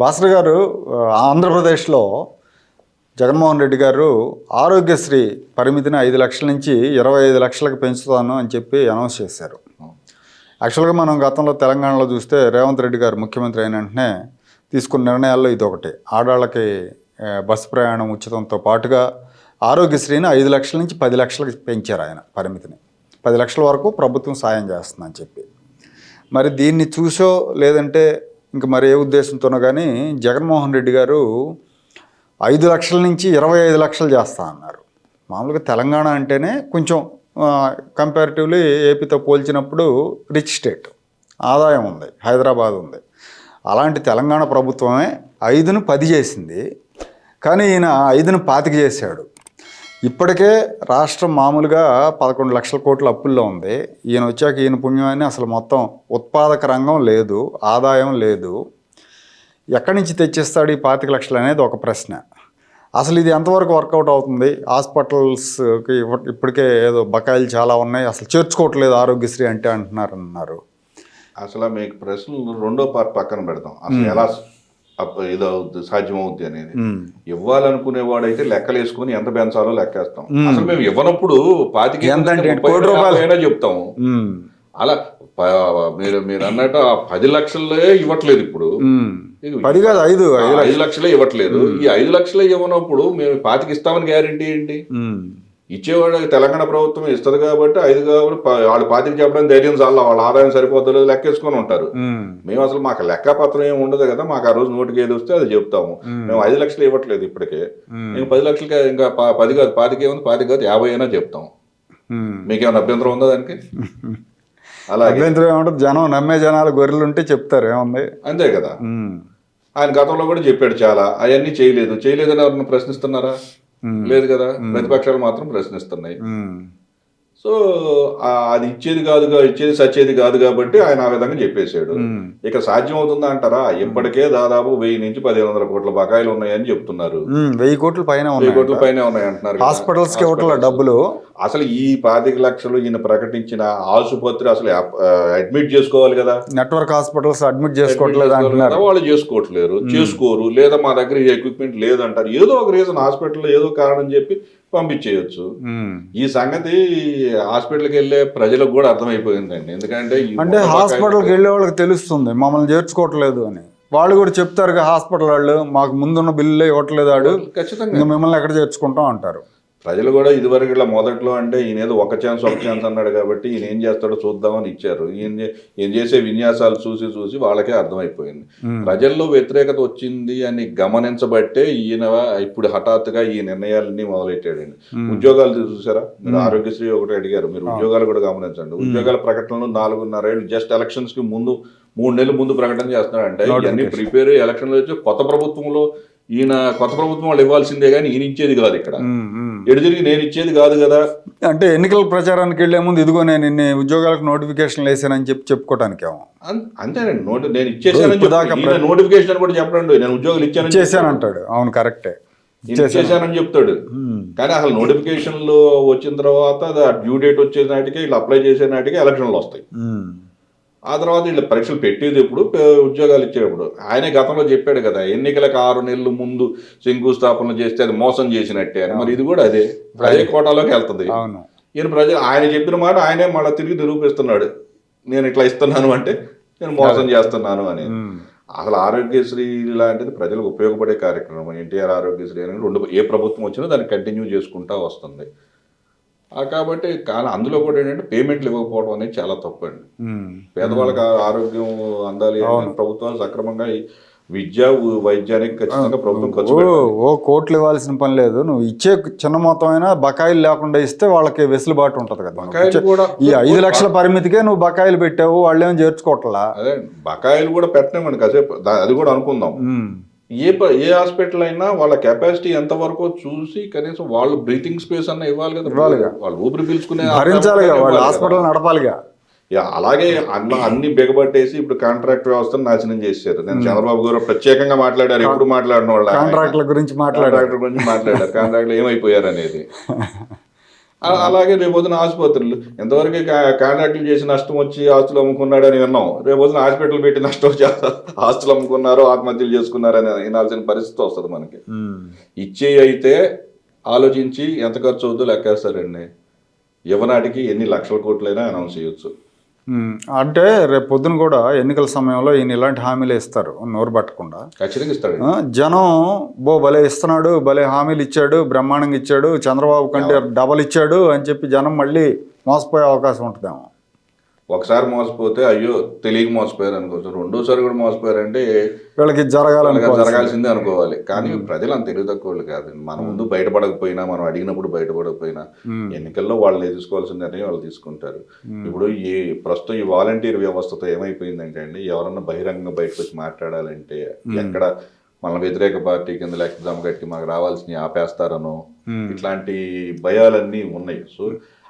భాస్కర్ గారు ఆంధ్రప్రదేశ్లో జగన్మోహన్ రెడ్డి గారు ఆరోగ్యశ్రీ పరిమితిని ఐదు లక్షల నుంచి ఇరవై ఐదు లక్షలకు పెంచుతాను అని చెప్పి అనౌన్స్ చేశారు. యాక్చువల్గా మనం గతంలో తెలంగాణలో చూస్తే రేవంత్ రెడ్డి గారు ముఖ్యమంత్రి అయిన వెంటనే తీసుకున్న నిర్ణయాల్లో ఇది ఒకటి. ఆడాళ్ళకి బస్సు ప్రయాణం ఉచితంతో పాటుగా ఆరోగ్యశ్రీని ఐదు లక్షల నుంచి పది లక్షలకు పెంచారు ఆయన పరిమితిని. పది లక్షల వరకు ప్రభుత్వం సాయం చేస్తుందని చెప్పి. మరి దీన్ని చూసో లేదంటే ఇంక మరి ఏ ఉద్దేశంతోనో కానీ జగన్మోహన్ రెడ్డి గారు ఐదు లక్షల నుంచి ఇరవై ఐదు లక్షలు చేస్తా అన్నారు. మామూలుగా తెలంగాణ అంటేనే కొంచెం కంపారిటివ్లీ ఏపీతో పోల్చినప్పుడు రిచ్ స్టేట్ ఆదాయం ఉంది హైదరాబాద్ ఉంది. అలాంటి తెలంగాణ ప్రభుత్వమే ఐదును పది చేసింది. కానీ ఈయన ఐదును పాతిక చేశాడు. ఇప్పటికే రాష్ట్రం మామూలుగా పదకొండు లక్షల కోట్ల అప్పుల్లో ఉంది. ఈయన వచ్చాక ఈయన పుణ్యమని అసలు మొత్తం ఉత్పాదక రంగం లేదు ఆదాయం లేదు. ఎక్కడి నుంచి తెచ్చిస్తాడు ఈ పాతిక లక్షలు అనేది ఒక ప్రశ్న. అసలు ఇది ఎంతవరకు వర్కౌట్ అవుతుంది? హాస్పిటల్స్కి ఇప్ప- ఇప్పటికే ఏదో బకాయిలు చాలా ఉన్నాయి. అసలు చేర్చుకోవట్లేదు ఆరోగ్యశ్రీ అంటే అంటున్నారు అన్నారు. అసలు మీకు ప్రశ్నలు రెండో పార్ట్ పక్కన పెడతాం. అసలు ఎలా ఇదవుద్ది సాధ్యమవుద్ది అనేది. ఇవ్వాలనుకునేవాడైతే లెక్కలు వేసుకుని ఎంత పెంచాలో లెక్కేస్తాం. అసలు మేము ఇవ్వనప్పుడు పాతికి కోటి చెప్తాము. అలా మీరు మీరు అన్నట్టు ఆ పది లక్షలే ఇవ్వట్లేదు ఇప్పుడు. పది కాదు ఐదు ఐదు లక్షలే. ఇవ్వట్లేదు. ఈ ఐదు లక్షలే ఇవ్వనప్పుడు మేము పాతికి ఇస్తామని గ్యారంటీ ఏంటి? మ్మ్. ఇచ్చేవాడు తెలంగాణ ప్రభుత్వం ఇస్తుంది కాబట్టి ఐదు కాబట్టి వాళ్ళు పాతికి చెప్పడానికి ధైర్యం చాలా వాళ్ళ ఆదాయం సరిపోతుందో లెక్కేసుకొని ఉంటారు. మ్మ్. మేము అసలు మాకు లెక్కపత్రం ఏమి ఉండదు కదా మాకు ఆ రోజు నోటికి ఏది వస్తే అది చెప్తాము. మేము. ఐదు లక్షలు ఇవ్వట్లేదు ఇప్పటికే. ఇంకా పది లక్షలకి ఇంకా పది కాదు పాతికి ఏముంది? పాతికి కాదు యాభై అయినా చెప్తాం మ్మ్. మీకేమైనా అభ్యంతరం ఉందా దానికి? అలాగే. అభ్యంతరం జనం నమ్మే జనాలు గొర్రెలు ఉంటే చెప్తారు ఏముంది? అంతే కదా. మ్మ్. ఆయన గతంలో కూడా చెప్పాడు చాలా అవన్నీ చేయలేదు. చేయలేదని ఎవరన్నా ప్రశ్నిస్తున్నారా? లేదు కదా? ప్రతిపక్షాలు మాత్రం ప్రశ్నిస్తున్నాయి. సో అది ఇచ్చేది కాదుగా ఇచ్చేది సచ్చేది కాదు కాబట్టి ఆయన ఆ విధంగా చెప్పేశాడు. ఇక సాధ్యం అవుతుందా అంటారా? ఇప్పటికే దాదాపు వెయ్యి నుంచి పదిహేను వందల కోట్ల బకాయిలు ఉన్నాయని చెప్తున్నారు. వెయ్యి కోట్ల పైన వెయ్యి కోట్ల పైన ఉన్నాయి అంటున్నారు కదా. ఇవ్వట్ల డబ్బులు? అసలు ఈ పాతిక లక్షలు ఈయన ప్రకటించిన ఆసుపత్రి అసలు అడ్మిట్ చేసుకోవాలి కదా. నెట్వర్క్ హాస్పిటల్స్ అడ్మిట్ చేసుకోవట్లేదు అంటున్నారు. వాళ్ళు చేసుకోవట్లేరు. చేసుకోరు. లేదా మా దగ్గర ఎక్విప్మెంట్ లేదంటారు. ఏదో ఒక రీజన్ హాస్పిటల్లో ఏదో కారణం చెప్పి పంపించేయచ్చు. ఈ సంగతి హాస్పిటల్కి వెళ్ళే ప్రజలకు కూడా అర్థమైపోయిందండి. ఎందుకంటే అంటే హాస్పిటల్కి వెళ్ళే వాళ్ళకి తెలుస్తుంది మమ్మల్ని చేర్చుకోవట్లేదు అని. వాళ్ళు కూడా చెప్తారు హాస్పిటల్ వాళ్ళు మాకు ముందున్న బిల్లులే ఇవ్వట్లేదు ఆడు. ఖచ్చితంగా. మిమ్మల్ని ఎక్కడ చేర్చుకుంటాం అంటారు. ప్రజలు కూడా ఇదివరకు ఇలా మొదట్లో అంటే ఈయన ఏదో ఒక ఛాన్స్ ఒక ఛాన్స్ అన్నాడు కాబట్టి ఈయన ఏం చేస్తాడో చూద్దామని ఇచ్చారు. ఈయన ఈయన చేసే విన్యాసాలు చూసి చూసి వాళ్ళకే అర్థమైపోయింది. ప్రజల్లో వ్యతిరేకత వచ్చింది అని గమనించబట్టే ఈయన ఇప్పుడు హఠాత్తుగా ఈ నిర్ణయాలన్నీ మొదలెట్టాడండి. ఉద్యోగాలు చూసారా? మీరు ఆరోగ్యశ్రీ ఒకటి అడిగారు. మీరు ఉద్యోగాలు కూడా గమనించండి. ఉద్యోగాల ప్రకటనలు నాలుగున్నర ఏళ్ళు జస్ట్ ఎలక్షన్స్కి ముందు మూడు నెలల ముందు ప్రకటన చేస్తున్నారంటే ఇవన్నీ ప్రిపేర్ ఎలక్షన్లు వచ్చి కొత్త ప్రభుత్వంలో ఈయన కొత్త ప్రభుత్వం వాళ్ళు ఇవ్వాల్సిందే కానీ ఈయన ఇచ్చేది కాదు ఇక్కడ. ఎడు తిరిగి నేను ఇచ్చేది కాదు కదా. అంటే ఎన్నికల ప్రచారానికి వెళ్ళే ముందు ఇదిగో నేను ఇన్ని ఉద్యోగాలకు నోటిఫికేషన్ వేసానని చెప్పి చెప్పుకోవటానికేమో అన్- అంతేనండి. నోటి నేను ఈయన నోటిఫికేషన్ అని కూడా చెప్పండి నేను ఉద్యోగాలు ఇచ్చానని చేశానంటాడు అవును కరెక్టే. ఇచ్చేసానని చెప్తాడు. కానీ అసలు నోటిఫికేషన్లు వచ్చిన తర్వాత డ్యూ డేట్ వచ్చే నాటికి వీళ్ళు అప్లై చేసే నాటికి ఎలక్షన్లు వస్తాయి. ఆ తర్వాత వీళ్ళు పరీక్షలు పెట్టేది ఎప్పుడు? ఉద్యోగాలు ఇచ్చేటప్పుడు. ఆయనే గతంలో చెప్పాడు కదా ఎన్నికలకు ఆరు నెలలు ముందు శంకుస్థాపనలు చేస్తే అది మోసం చేసినట్టే అని. మరి ఇది కూడా అదే. అదే కోటాలోకి వెళ్తుంది. అవును. ఈయన ప్రజలు ఆయన చెప్పిన మాట ఆయనే మళ్ళీ తిరిగి నిరూపిస్తున్నాడు. నేను ఇట్లా ఇస్తున్నాను అంటే నేను మోసం చేస్తున్నాను అని. అసలు ఆరోగ్యశ్రీ లాంటిది ప్రజలకు ఉపయోగపడే కార్యక్రమం. ఎన్టీఆర్ ఆరోగ్యశ్రీ అనేది రెండు ఏ ప్రభుత్వం వచ్చినా దాన్ని కంటిన్యూ చేసుకుంటా వస్తుంది. కాబట్టి కానీ అందులో కూడా ఏంటంటే పేమెంట్లు ఇవ్వకపోవడం అనేది చాలా తప్పండి. మ్మ్. పేదవాళ్ళకి ఆరోగ్యం అందాలి ప్రభుత్వాలు సక్రమంగా విద్య వైద్యానికి ఖచ్చితంగా ప్రభుత్వం ఖర్చు ఓ కోట్లు ఇవ్వాల్సిన పని లేదు. నువ్వు ఇచ్చే చిన్న మొత్తం అయినా బకాయిలు లేకుండా ఇస్తే వాళ్ళకి వెసులుబాటు ఉంటుంది కదా ఈ ఐదు లక్షల పరిమితికే నువ్వు బకాయిలు పెట్టావు వాళ్ళేమో చేర్చుకోవట్లా? అదే బకాయిలు కూడా పెట్టలేమండి. కాసేపు అది కూడా అనుకుందాం. ఏ ప- ఏ హాస్పిటల్ అయినా వాళ్ళ కెపాసిటీ ఎంత వరకు చూసి కనీసం వాళ్ళు బ్రీతింగ్ స్పేస్ అన్న ఇవ్వాలి కదా. ఇవ్వాలిగా. వాళ్ళు ఊపిరి పీల్చుకునే భరించాలిగా ఇవ్వాలి వాళ్ళు. హాస్పిటల్ నడపాలిగా. అలాగే అన్న అన్ని బిగబట్టేసి ఇప్పుడు కాంట్రాక్ట్ వ్యవస్థను నాశనం చేశారు నేను చంద్రబాబు గారు ప్రత్యేకంగా మాట్లాడారు ఎప్పుడు మాట్లాడిన వాళ్ళు. కాంట్రాక్ట్ల గురించి మాట్లాడారు. కాంట్రాక్టర్ గురించి మాట్లాడారు. కాంట్రాక్ట్లు ఏమైపోయారు అనేది అలాగే రేపొద్దున ఆసుపత్రులు. ఎంతవరకు కాంట్రాక్టులు చేసి నష్టం వచ్చి ఆస్తులు అమ్ముకున్నాడని విన్నాం రేపొద్దున హాస్పిటల్ పెట్టి నష్టం వచ్చి ఆస్తులు అమ్ముకున్నారు ఆత్మహత్యలు చేసుకున్నారని వినాల్సిన పరిస్థితి వస్తుంది మనకి. ఇచ్చే అయితే ఆలోచించి ఎంత ఖర్చు అవుద్దో లెక్కేస్తారండి. యువనాటికి ఎన్ని లక్షల కోట్లైనా అనౌన్స్ చేయొచ్చు. అంటే రేపు పొద్దున కూడా ఎన్నికల సమయంలో ఈయన ఇలాంటి హామీలు ఇస్తారు నోరు పట్టకుండా. ఖచ్చితంగా ఇస్తాడు జనం బో భలే ఇస్తున్నాడు భలే హామీలు ఇచ్చాడు బ్రహ్మాండంగా ఇచ్చాడు చంద్రబాబు కంటే డబల్ ఇచ్చాడు అని చెప్పి జనం మళ్ళీ మోసపోయే అవకాశం ఉంటుందేమో. ఒకసారి మోసపోతే అయ్యో తెలియక మోసపోయారు అనుకోవచ్చు. రెండోసారి కూడా మోసపోయారంటే వీళ్ళకి జరగాలని జరగాల్సిందే అనుకోవాలి. కానీ ప్రజలు అంత తెలివి తక్కువ కాదు. మన ముందు బయటపడకపోయినా మనం అడిగినప్పుడు బయటపడకపోయినా ఎన్నికల్లో వాళ్ళు తీసుకోవాల్సిన నిర్ణయం వాళ్ళు తీసుకుంటారు. ఇప్పుడు ఈ ప్రస్తుతం ఈ వాలంటీర్ వ్యవస్థతో ఏమైపోయిందంటే అండి ఎవరన్నా బహిరంగంగా బయటకు వచ్చి మాట్లాడాలంటే ఎక్కడ మన వ్యతిరేక పార్టీ కింద లెక్క కట్టి మాకు రావాల్సినవి ఆపేస్తారనో ఇట్లాంటి భయాలన్నీ ఉన్నాయి. సో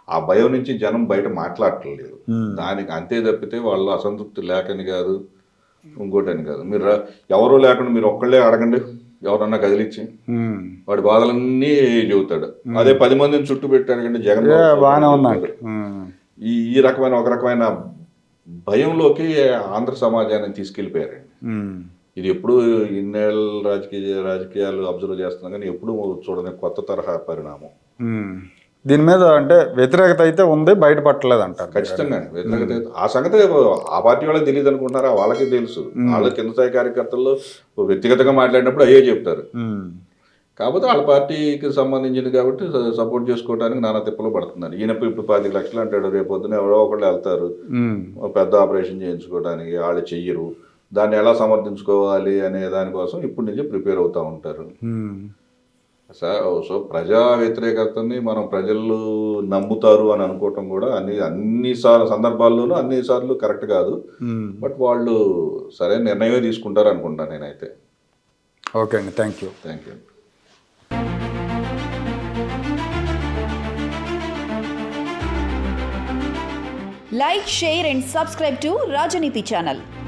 ఆ భయం నుంచి జనం బయట మాట్లాడట్లేదు దానికి అంతే తప్పితే వాళ్ళు అసంతృప్తి లేకని కాదు ఇంకోటని కాదు మీరు ఎవరు లేకుండా మీరు ఒక్కళ్ళే అడగండి ఎవరన్నా కదిలిచ్చి. వాడి బాధలన్నీ చెబుతాడు అదే పది మందిని చుట్టూ పెట్టాడు కంటే జగన్ బాగానే. ఉన్నాడు. ఈ ఈ రకమైన ఒక రకమైన భయంలోకి ఆంధ్ర సమాజాన్ని తీసుకెళ్ళిపోయారండి. ఇది ఎప్పుడు ఇన్నేళ్ళ రాజకీయ రాజకీయాలు అబ్జర్వ్ చేస్తున్నాం కానీ ఎప్పుడు చూడని కొత్త తరహా పరిణామం. దీని మీద అంటే వ్యతిరేకత అయితే ఉంది బయటపట్టలేదు అంటారు. ఖచ్చితంగా. వ్యతిరేకత అయితే- ఆ సంగతి ఆ పార్టీ వాళ్ళకి తెలియదు అనుకుంటున్నారా? వాళ్ళకి తెలుసు. వాళ్ళ కింద స్థాయి కార్యకర్తల్లో వ్యక్తిగతంగా మాట్లాడినప్పుడు అయ్యే చెప్తారు. కాకపోతే వాళ్ళ పార్టీకి సంబంధించింది కాబట్టి సపోర్ట్ చేసుకోవడానికి నానా తిప్పలు పడుతున్నారు. ఈయన ఇప్పుడు పాతిక లక్షలు అంటాడు రేపు పొద్దున ఎవరో ఒకళ్ళు వెళ్తారు. పెద్ద ఆపరేషన్ చేయించుకోవడానికి వాళ్ళు చెయ్యరు. దాన్ని ఎలా సమర్థించుకోవాలి అనే దానికోసం ఇప్పటి నుంచి ప్రిపేర్ అవుతూ ఉంటారు. స- సో ప్రజా వ్యతిరేకతని మనం ప్రజలు నమ్ముతారు అని అనుకోవటం కూడా అన్ని అన్ని సార్లు సందర్భాల్లోనూ అన్ని సార్లు కరెక్ట్ కాదు. ఉమ్. బట్ వాళ్ళు సరైన నిర్ణయమే తీసుకుంటారు అనుకుంటాను నేనైతే. ఓకే అండి. Thank you. Thank you. Like, share, and subscribe to Rajaniti channel.